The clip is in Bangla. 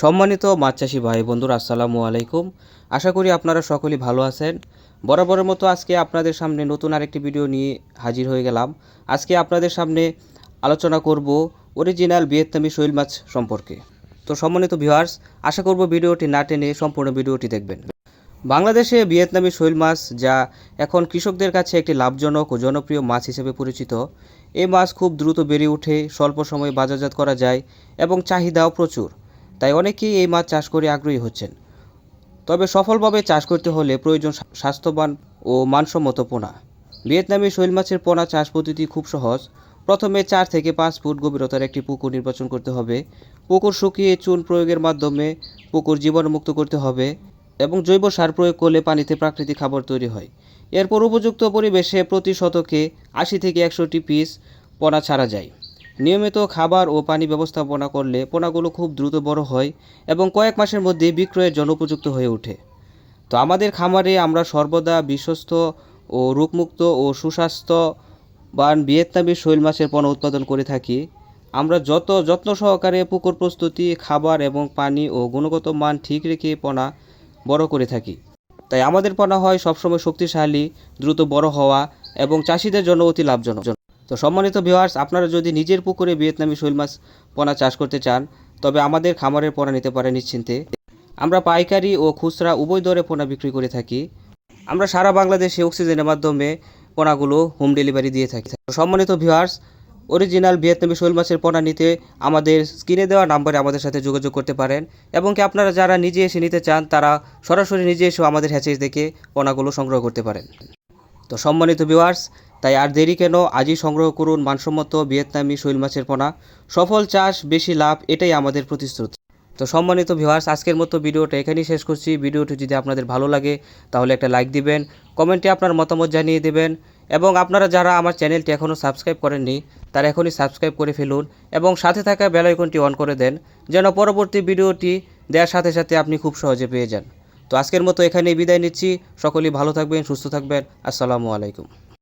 সম্মানিত মাছ চাষি ভাই বন্ধুরা, আসসালামু আলাইকুম। আশা করি আপনারা সকলেই ভালো আছেন। বরাবরের মতো আজকে আপনাদের সামনে নতুন আরেকটি ভিডিও নিয়ে হাজির হয়ে গেলাম। আজকে আপনাদের সামনে আলোচনা করব অরিজিনাল ভিয়েতনামি শৈল মাছ সম্পর্কে। তো সম্মানিত ভিউয়ার্স আশা করব ভিডিওটি না টেনে সম্পূর্ণ ভিডিওটি দেখবেন। বাংলাদেশে ভিয়েতনামি শৈল মাছ, যা এখন কৃষকদের কাছে একটি লাভজনক ও জনপ্রিয় মাছ হিসেবে পরিচিত এই মাছ খুব দ্রুত বেড়ে উঠে স্বল্প সময়ে বাজারজাত করা যায় এবং চাহিদাও প্রচুর। তাই অনেকেই এই মাছ চাষ করে আগ্রহী হচ্ছেন। তবে সফলভাবে চাষ করতে হলে প্রয়োজন স্বাস্থ্যবান ও মানসম্মত পোনা। ভিয়েতনামি শৈল মাছের পোনা চাষ পদ্ধতি খুব সহজ। প্রথমে চার থেকে পাঁচ ফুট গভীরতার একটি পুকুর নির্বাচন করতে হবে। পুকুর শুকিয়ে চুন প্রয়োগের মাধ্যমে পুকুর জীবাণুমুক্ত করতে হবে এবং জৈব সার প্রয়োগ করলে পানিতে প্রাকৃতিক খাবার তৈরি হয়। এরপর উপযুক্ত পরিবেশে প্রতি শতকে আশি থেকে একশোটি পিস পোনা ছাড়া যায়। নিয়মিত খাবার ও পানি ব্যবস্থাপনা করলে পোনাগুলো খুব দ্রুত বড় হয় এবং কয়েক মাসের মধ্যে বিক্রয়ের জন্য উপযুক্ত হয়ে ওঠে। তো আমাদের খামারে আমরা সর্বদা বিশ্বস্ত ও রোগমুক্ত ও সুস্বাস্থ্যবান ভিয়েতনামি শৈল মাছের পণ্য উৎপাদন করে থাকি। আমরা যত যত্ন সহকারে পুকুর প্রস্তুতি, খাবার এবং পানি ও গুণগত মান ঠিক রেখে পোনা বড় করে থাকি। তাই আমাদের পোনা হয় সবসময় শক্তিশালী, দ্রুত বড় হওয়া এবং চাষিদের জন্য অতি লাভজনক। তো সম্মানিত ভিউয়ার্স আপনারা যদি নিজের পুকুরে ভিয়েতনামি শৈল মাছ পোনা চাষ করতে চান, তবে আমাদের খামারের পোনা নিতে পারেন নিশ্চিন্তে। আমরা পাইকারি ও খুচরা উভয় দরে পোনা বিক্রি করে থাকি। আমরা সারা বাংলাদেশে অক্সিজেনের মাধ্যমে পোনাগুলো হোম ডেলিভারি দিয়ে থাকি। সম্মানিত ভিউয়ার্স অরিজিনাল ভিয়েতনামি শৈল মাছের পোনা নিতে আমাদের স্ক্রিনে দেওয়া নাম্বারে আমাদের সাথে যোগাযোগ করতে পারেন এবং কি আপনারা যারা নিজে এসে নিতে চান, তারা সরাসরি নিজে এসেও আমাদের হ্যাচেজ দেখে পোনাগুলো সংগ্রহ করতে পারেন। তো সম্মানিত ভিউয়ার্স তাই আর দেরি কেন? আজই সংগ্রহ করুন মানসম্মত ভিয়েতনামি শৈল মাছের পোনা। সফল চাষ, বেশি লাভ, এটাই আমাদের প্রতিশ্রুতি। তো সম্মানিত ভিউয়ার্স, আজকের মতো ভিডিওটা এখানেই শেষ করছি। ভিডিওটি যদি আপনাদের ভালো লাগে, তাহলে একটা লাইক দিবেন, কমেন্টে আপনার মতামত জানিয়ে দেবেন এবং আপনারা যারা আমার চ্যানেলটি এখনও সাবস্ক্রাইব করেননি, তারা এখনই সাবস্ক্রাইব করে ফেলুন এবং সাথে থাকা বেল আইকনটি অন করে দেন, যেন পরবর্তী ভিডিওটি দেওয়ার সাথে সাথে আপনি খুব সহজে পেয়ে যান। তো আজকের মতো এখানেই বিদায় নিচ্ছি। সকলেই ভালো থাকবেন, সুস্থ থাকবেন। আসসালামু আলাইকুম।